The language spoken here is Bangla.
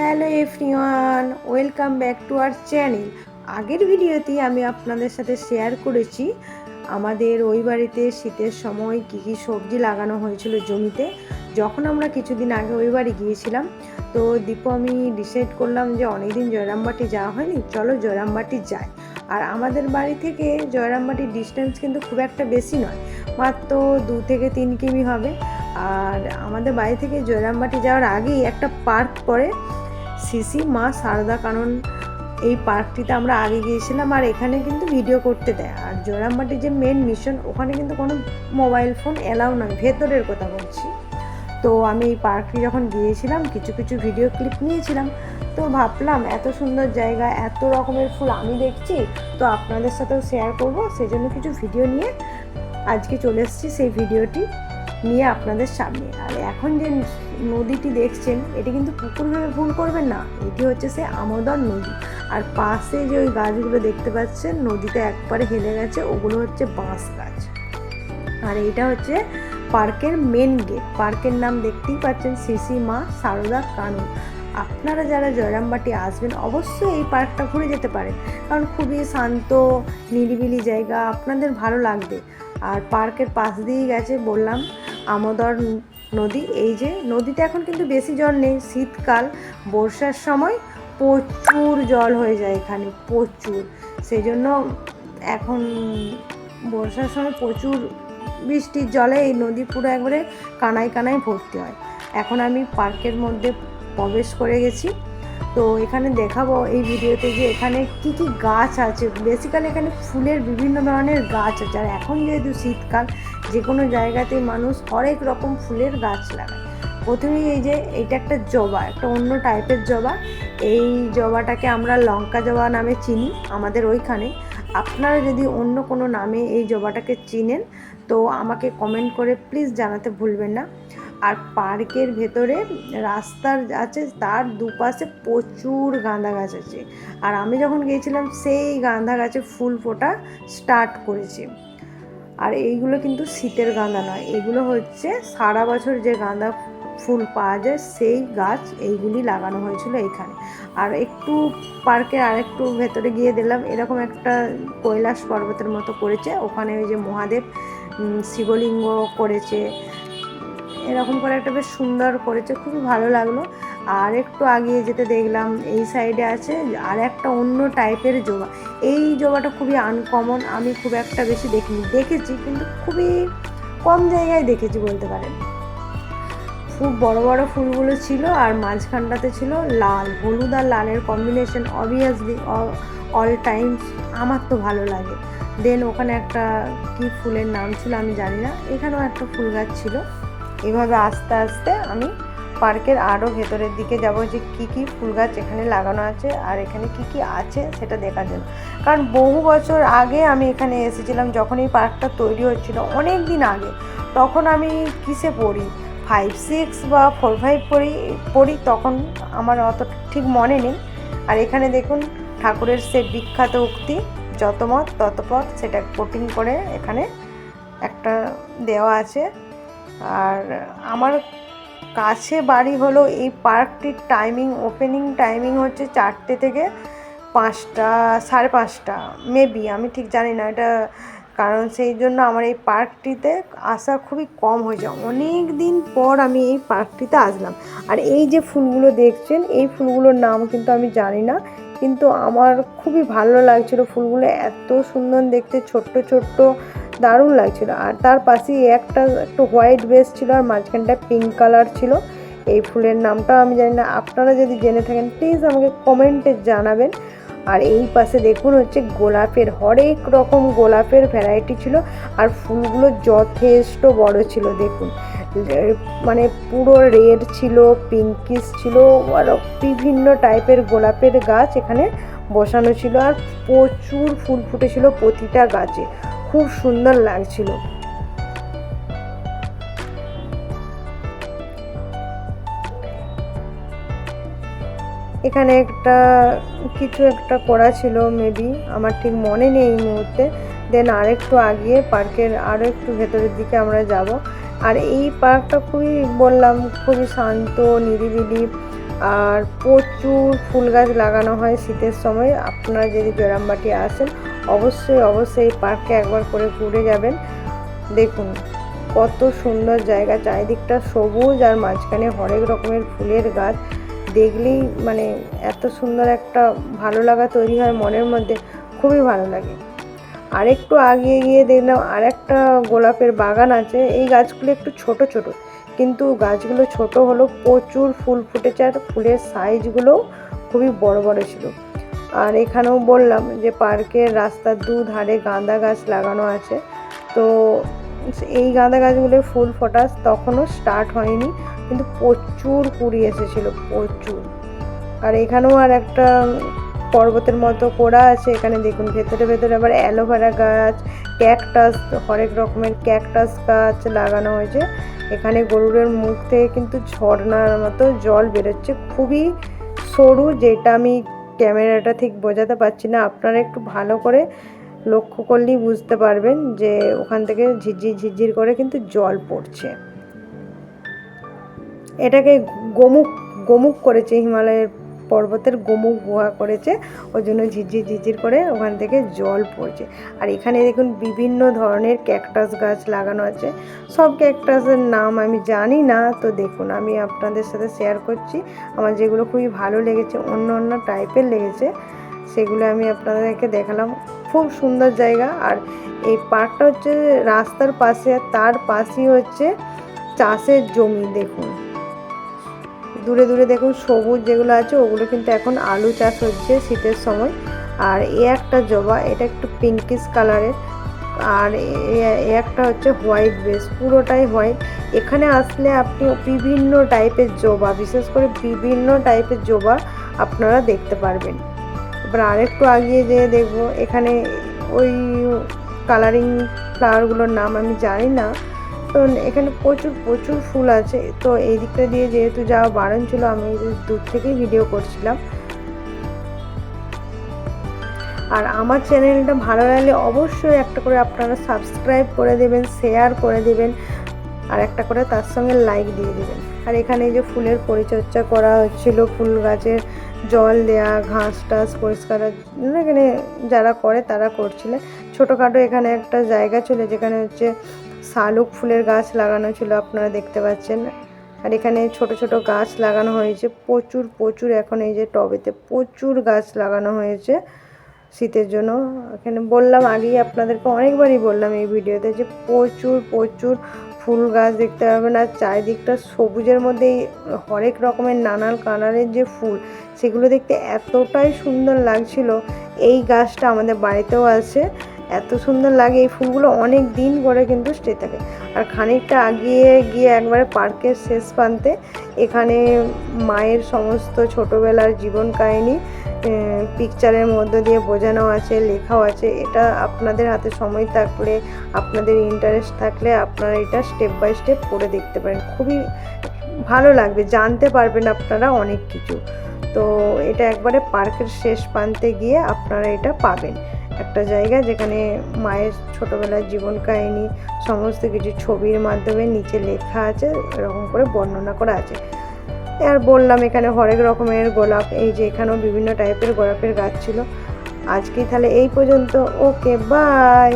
Hello everyone, welcome back to our channel. আগের ভিডিওতে আমি আপনাদের সাথে শেয়ার করেছি, আমাদের ওই বাড়িতে শীতের সময় কী কী সবজি লাগানো হয়েছিল জমিতে। যখন আমরা কিছুদিন আগে ওই বাড়ি গিয়েছিলাম, তো দীপু আমি ডিসাইড করলাম যে অনেকদিন জয়রামবাটি যাওয়া হয়নি, চলো জয়রামবাটি যাই। আর আমাদের বাড়ি থেকে জয়রামবাটির ডিস্টেন্স কিন্তু খুব একটা বেশি নয়, মাত্র দু থেকে তিন কিমি হবে। আর আমাদের বাড়ি থেকে জয়রামবাটি যাওয়ার আগেই একটা পার্ক পড়ে সিসি, মা সারদা কারণ এই পার্কটিতে আমরা আগে গিয়েছিলাম আর এখানে কিন্তু ভিডিও করতে দেয়। আর জয়রামবাটির যে মেন মিশন ওখানে কিন্তু কোনো মোবাইল ফোন এলাও নয় ভেতরের কথা বলছি। তো আমি এই পার্কটি যখন গিয়েছিলাম, কিছু কিছু ভিডিও ক্লিপ নিয়েছিলাম, তো ভাবলাম এত সুন্দর জায়গা, এত রকমের ফুল আমি দেখছি, তো আপনাদের সাথেও শেয়ার করব। সেই জন্য কিছু ভিডিও নিয়ে আজকে চলে এসেছি সেই ভিডিওটি নিয়ে আপনাদের সামনে। আর এখন যে নদীটি দেখছেন, এটি কিন্তু পুকুর ভেবে ভুল করবেন না। এটি হচ্ছে সে আমোদর নদী। আর পাশে যে ওই গাছগুলো দেখতে পাচ্ছেন, নদীতে একবারে হেলে গেছে, ওগুলো হচ্ছে বাঁশ গাছ। আর এইটা হচ্ছে পার্কের মেন গেট। পার্কের নাম দেখতেই পাচ্ছেন সিসি মা সারদা কানন। আপনারা যারা জয়রামবাটি আসবেন, অবশ্যই এই পার্কটা ঘুরে যেতে পারেন। কারণ খুবই শান্ত, নিরিবিলি জায়গা, আপনাদের ভালো লাগবে। আর পার্কের পাশ দিয়েই গেছে বললাম আমোদর নদী। এই যে নদীতে এখন কিন্তু বেশি জল নেই, শীতকাল, বর্ষার সময় প্রচুর জল হয়ে যায় এখানে, প্রচুর। সেই জন্য এখন বর্ষার সময় প্রচুর বৃষ্টির জলে এই নদী পুরো একবারে কানায় কানায় ভর্তি হয়। এখন আমি পার্কের মধ্যে প্রবেশ করে গেছি। তো এখানে দেখাবো এই ভিডিওতে যে এখানে কি কি গাছ আছে। বেসিক্যালি এখানে ফুলের বিভিন্ন ধরনের গাছ আছে। আর এখন যেহেতু শীতকাল যে কোনো জায়গাতেই মানুষ হরেক রকম ফুলের গাছ লাগায়। প্রথমেই এই যে এটা একটা জবা, একটা অন্য টাইপের জবা। এই জবাটাকে আমরা লঙ্কা জবা নামে চিনি, আমাদের ওইখানে। আপনারা যদি অন্য কোনো নামে এই জবাটাকে চিনেন, তো আমাকে কমেন্ট করে প্লিজ জানাতে ভুলবেন না। আর পার্কের ভেতরে রাস্তার আছে, তার দুপাশে প্রচুর গাঁদা গাছ আছে। আর আমি যখন গিয়েছিলাম, সেই গাঁদা গাছে ফুল ফোটা স্টার্ট করেছে। আর এইগুলো কিন্তু শীতের গাঁদা নয়, এগুলো হচ্ছে সারা বছর যে গাঁদা ফুল পাওয়া যায়, সেই গাছ এইগুলি লাগানো হয়েছিল এইখানে। আর একটু পার্কের আরেকটু ভেতরে গিয়ে দিলাম এরকম একটা কৈলাস পর্বতের মতো করেছে। ওখানে ওই যে মহাদেব শিবলিঙ্গ করেছে। এরকম করে একটা বেশ সুন্দর করেছে, খুবই ভালো লাগল। আর একটু আগিয়ে যেতে দেখলাম, এই সাইডে আছে, আর একটা অন্য টাইপের জবা। এই জবাটা খুবই আনকমন আমি খুব একটা বেশি দেখিনি। দেখেছি, কিন্তু খুবই কম জায়গায় দেখেছি বলতে পারেন। খুব বড় বড় ফুলগুলো ছিল, আর মাঝখানটাতে ছিল লাল। হলুদ আর লালের কম্বিনেশন অবভিয়াসলি অল টাইম আমার তো ভালো লাগে। দেন ওখানে একটা কি ফুলের নাম ছিল আমি জানি না, এখানেও একটা ফুল গাছ ছিল। এভাবে আস্তে আস্তে আমি পার্কের আরও ভেতরের দিকে যাব যে কি কি ফুল গাছ এখানে লাগানো আছে আর এখানে কি কি আছে সেটা দেখার জন্য। কারণ বহু বছর আগে আমি এখানে এসেছিলাম যখন এই পার্কটা তৈরি হচ্ছিল অনেক দিন আগে। তখন আমি কিসে পড়ি? ফাইভ সিক্স বা ফোর ফাইভ পড়ি পড়ি, তখন আমার অত ঠিক মনে নেই। আর এখানে দেখুন ঠাকুরের সে বিখ্যাত উক্তি, যত মত তত পথ, সেটা কোটিং করে এখানে একটা দেওয়া আছে। আর আমার কাছে বাড়ি হলো এই পার্কটির টাইমিং ওপেনিং টাইমিং হচ্ছে চারটে থেকে পাঁচটা, সাড়ে পাঁচটা মেবি আমি ঠিক জানি না এটা কারণ সেই জন্য আমার এই পার্কটিতে আসা খুবই কম হয়ে যায়। অনেক দিন পর আমি এই পার্কটিতে আসলাম। আর এই যে ফুলগুলো দেখছেন, এই ফুলগুলোর নাম কিন্তু আমি জানি না। কিন্তু আমার খুবই ভালো লাগছিল ফুলগুলো, এত সুন্দর দেখতে, ছোট্ট ছোট্ট, দারুণ লাগছিল। আর তার পাশেই একটা একটু হোয়াইট বেস ছিল আর মাঝখানটা পিঙ্ক কালার ছিল। এই ফুলের নামটাও আমি জানি না, আপনারা যদি জেনে থাকেন প্লিজ আমাকে কমেন্টে জানাবেন। আর এই পাশে দেখুন হচ্ছে গোলাপের, হরেক রকম গোলাপের ভ্যারাইটি ছিল। আর ফুলগুলো যথেষ্ট বড় ছিল, দেখুন। মানে পুরো রেড ছিল পিঙ্কিস ছিল, আর বিভিন্ন টাইপের গোলাপের গাছ এখানে বসানো ছিল আর প্রচুর ফুল ফুটেছিল প্রতিটা গাছে। খুব সুন্দর লাগছিল। এখানে একটা, কিছু একটা করা ছিল মেবি আমার ঠিক মনে নেই এই মুহূর্তে। দেন আরেকটু আগিয়ে পার্কের আরও একটু ভেতরের দিকে আমরা যাব। আর এই পার্কটা খুবই বললাম, খুবই শান্ত, নিরিবিলি, আর প্রচুর ফুল গাছ লাগানো হয় শীতের সময়। আপনারা যদি জোরামবাটি আসেন, অবশ্যই অবশ্যই এই পার্কে একবার করে ঘুরে যাবেন। দেখুন, কত সুন্দর জায়গা, চারিদিকটা সবুজ আর মাঝখানে হরেক রকমের ফুলের গাছ। দেখলেই মানে এত সুন্দর একটা ভালো লাগা তৈরি হয় মনের মধ্যে, খুবই ভালো লাগে। আরেকটু আগিয়ে গিয়ে দেখলাম আরেকটা গোলাপের বাগান আছে। এই গাছগুলো একটু ছোট ছোট, কিন্তু গাছগুলো ছোট হলো প্রচুর ফুল ফুটেছে আর ফুলের সাইজগুলোও খুবই বড় বড় ছিল। আর এখানেও বললাম যে পার্কের রাস্তার দু ধারে গাঁদা গাছ লাগানো আছে। তো এই গাঁদা গাছগুলোর ফুল ফোটা তখনও স্টার্ট হয়নি, কিন্তু প্রচুর কুড়ি এসেছিল, প্রচুর। আর এখানেও আর একটা পর্বতের মতো করা আছে, এখানে দেখুন ভেতরে ভেতরে আবার অ্যালোভেরা গাছ, ক্যাকটাস, হরেক রকমের ক্যাকটাস গাছ লাগানো হয়েছে। এখানে গরুরের মুখ থেকে কিন্তু ঝর্ণার মতো জল বেরোচ্ছে। খুবই সরু, যেটা আমি ক্যামেরাটা ঠিক বোঝাতে পারছি না। আপনারা একটু ভালো করে লক্ষ্য করলেই বুঝতে পারবেন যে ওখান থেকে ঝিরঝির ঝিরঝির করে কিন্তু জল পড়ছে। এটাকে গোমুখ গোমুখ করেছে হিমালয়ের পর্বতের গোমুখ গুহা করেছে। ওই জন্য ঝিরঝির ঝিরঝির করে ওখান থেকে জল পড়ছে। আর এখানে দেখুন বিভিন্ন ধরনের ক্যাকটাস গাছ লাগানো আছে। সব ক্যাকটাসের নাম আমি জানি না, তো দেখুন আমি আপনাদের সাথে শেয়ার করছি। আমার যেগুলো খুবই ভালো লেগেছে, অন্য অন্য টাইপের লেগেছে, সেগুলো আমি আপনাদেরকে দেখালাম। খুব সুন্দর জায়গা। আর এই পার্কটা হচ্ছে রাস্তার পাশে, আর তার পাশেই হচ্ছে চাষের জমি, দেখুন। দূরে দূরে দেখুন সবুজ যেগুলো আছে, ওগুলো কিন্তু এখন আলু চাষ হচ্ছে শীতের সময়। আর এ একটা জবা, এটা একটু পিঙ্কিশ কালারের আর এ- একটা হচ্ছে হোয়াইট বেস পুরোটাই হোয়াইট এখানে আসলে আপনি বিভিন্ন টাইপের জবা, বিশেষ করে বিভিন্ন টাইপের জবা আপনারা দেখতে পারবেন। এবার আরেকটু আগিয়ে যেয়ে দেখব, এখানে ওই কালারিং ফ্লাওয়ারগুলোর নাম আমি জানি না। এখানে প্রচুর প্রচুর ফুল আছে। তো এই দিকটা দিয়ে যেহেতু যাওয়া বারণ ছিল, আমি দূর থেকেই ভিডিও করছিলাম। আর আমার চ্যানেলটা ভালো লাগলে অবশ্যই একটা করে আপনারা সাবস্ক্রাইব করে দেবেন শেয়ার করে দেবেন, আর একটা করে তার সঙ্গে লাইক দিয়ে দেবেন। আর এখানে যে ফুলের পরিচর্যা করা হচ্ছিল, ফুল গাছের জল দেয়া, ঘাস টাস পরিষ্কার এখানে যারা করে তারা করছিলেন। ছোটোখাটো এখানে একটা জায়গা ছিল যেখানে হচ্ছে শালুক ফুলের গাছ লাগানো ছিল, আপনারা দেখতে পাচ্ছেন। আর এখানে ছোট ছোট গাছ লাগানো হয়েছে, প্রচুর প্রচুর এখন এই যে টবেতে প্রচুর গাছ লাগানো হয়েছে শীতের জন্য। এখানে বললাম আগেই, আপনাদেরকে অনেকবারই বললাম এই ভিডিওতে যে প্রচুর প্রচুর ফুল গাছ দেখতে পাবেন। আর চারিদিকটা সবুজের মধ্যে হরেক রকমের নানান কালারের যে ফুল, সেগুলো দেখতে এতটাই সুন্দর লাগছিল। এই গাছটা আমাদের বাড়িতেও আছে। এত সুন্দর লাগে। এই ফুলগুলো অনেক দিন পরে কিন্তু স্টে থাকে। আর খানিকটা আগিয়ে গিয়ে একবারে পার্কের শেষ প্রান্তে, এখানে মায়ের সমস্ত ছোটোবেলার জীবন কাহিনী পিকচারের মধ্য দিয়ে বোঝানো আছে, লেখাও আছে। এটা আপনাদের হাতে সময় থাকলে, আপনাদের ইন্টারেস্ট থাকলে আপনারা এটা স্টেপ বাই স্টেপ পড়ে দেখতে পারেন। খুবই ভালো লাগবে। জানতে পারবেন আপনারা অনেক কিছু। তো এটা একবারে পার্কের শেষ প্রান্তে গিয়ে আপনারা এটা পাবেন। একটা জায়গা যেখানে মায়ের ছোটোবেলার জীবন কাহিনী, সমস্ত কিছু ছবির মাধ্যমে নিচে লেখা আছে, এরকম করে বর্ণনা করা আছে। আর বললাম এখানে হরেক রকমের গোলাপ, এই যে এখানেও বিভিন্ন টাইপের গোলাপের গাছ ছিল। আজকে তাহলে এই পর্যন্ত ওকে বাই